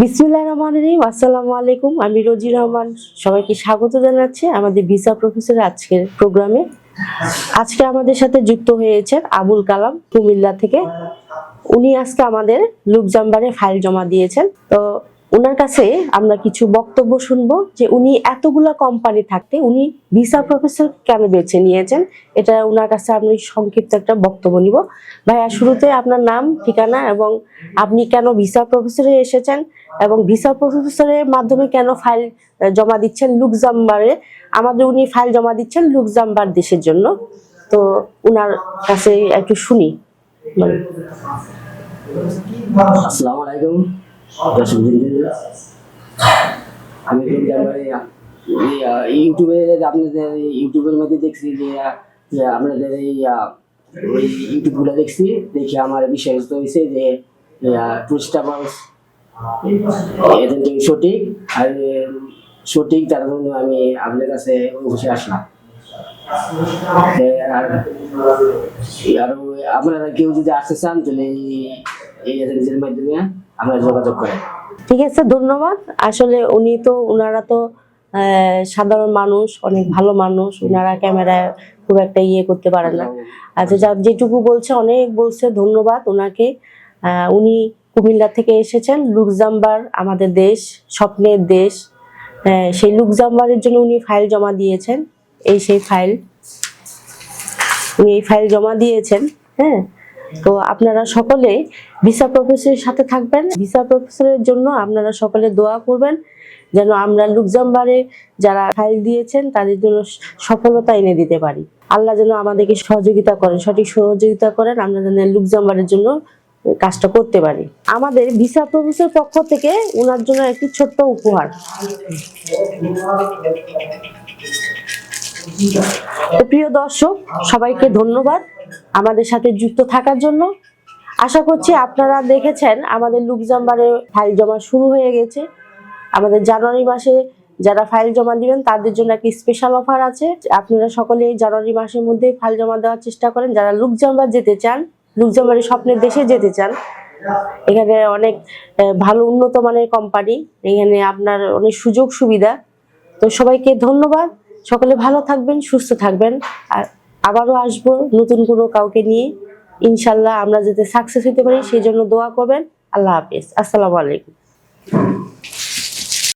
বিসমুল্লাহ রহমান রহিম, আসসালামু আলাইকুম। আমি রোজি রহমান, সবাইকে স্বাগত জানাচ্ছি আমাদের ভিসা প্রফেসর আজকের প্রোগ্রামে। আজকে আমাদের সাথে যুক্ত হয়েছেন আবুল কালাম কুমিল্লা থেকে। উনি আজকে আমাদের লুকজাম্বারে ফাইল জমা দিয়েছেন। তো ওনার কাছে আমরা কিছু বক্তব্য শুনব যে উনি এতগুলা কোম্পানি থাকতে উনি ভিসা প্রফেসর কেন বেছে নিয়েছেন? এটা ওনার কাছে আমি সংক্ষিপ্ত একটা বক্তব্য নিব। ভাইয়া, শুরুতে আপনার নাম, ঠিকানা এবং আপনি কেন ভিসা প্রফেসরে এসেছেন এবং ভিসা প্রফেসরের মাধ্যমে কেন ফাইল জমা দিচ্ছেন লুকজাম্বারে আমাদের উনি ফাইল জমা দিচ্ছেন লুকজাম্বার দেশের জন্য। তো ওনার কাছে একটু শুনি। আসসালামু দর্শক। আমি কিন্তু আমার ইউটিউবে আপনাদের ইউটিউবের মধ্যে দেখছি যে আপনাদের এই ইউটিউবগুলো দেখছি, দেখে আমার বিষয়স্ত হয়েছে যে টুরিস্ট ট্রাভেলস এদের সঠিক, আর সঠিক তার জন্য আমি আপনাদের কাছে বসে আসলাম আর আপনারা কেউ যদি আসতে চান, তাহলে এই- এজেন্সির মাধ্যমে আপনারা যোগাযোগ ঠিক আছে, ধন্যবাদ। আসলে উনি তো ওনারা তো সাধারণ মানুষ, অনেক ভালো মানুষ। ওনারা ক্যামেরায় খুব একটা ইয়ে করতে পারে না। আচ্ছা যা, যেটুকু বলছে, অনেক বলছে, ধন্যবাদ ওনাকে উনি কুমিল্লা থেকে এসেছেন, লুকজাম্বার আমাদের দেশ, স্বপ্নের দেশ। সেই লুকজাম্বারের জন্য উনি ফাইল জমা দিয়েছেন। এই সেই ফাইল। উনি এই ফাইল জমা দিয়েছেন হ্যাঁ? তো আপনারা সকলে ভিসা প্রফেসরের সাথে থাকবেন। ভিসা প্রফেসরের জন্য আপনারা সকলে দোয়া করবেন, যেন আমরা লুকজাম্বারে যারা ফাইল দিয়েছেন, তাদের জন্য সফলতা এনে দিতে পারি। আল্লাহ যেন আমাদেরকে সহযোগিতা করেন, সঠিক সহযোগিতা করেন, আমরা যেন লুকজাম্বারের জন্য কাজটা করতে পারি। আমাদের ভিসা প্রফেসর পক্ষ থেকে ওনার জন্য একটি ছোট্ট উপহার। প্রিয় দর্শক, সবাইকে ধন্যবাদ। আমাদের সাথে যুক্ত থাকার জন্য। আশা করছি আপনারা দেখেছেন, আমাদের লুকজাম্বারে ফাইল জমা শুরু হয়ে গেছে। আমাদের জানুয়ারি মাসে যারা ফাইল জমা দিবেন, তাদের জন্য একটি স্পেশাল অফার আছে। আপনারা সকলে জানুয়ারি মাসের মধ্যে ফাইল জমা দেওয়ার চেষ্টা করেন। যারা লুকজাম্বার যেতে চান লুকজাম্বারের স্বপ্নের দেশে যেতে চান, এখানে অনেক ভালো উন্নত মানের কোম্পানি এখানে আপনার অনেক সুযোগ সুবিধা তো সবাইকে ধন্যবাদ। সকলে ভালো থাকবেন, সুস্থ থাকবেন। আর আবারও আসব নতুন কোনো কাউকে নিয়ে। ইনশাল্লাহ আমরা যাতে সাকসেস হতে পারি, সেই জন্য দোয়া করবেন। আল্লাহ হাফিজ। আসসালামু আলাইকুম।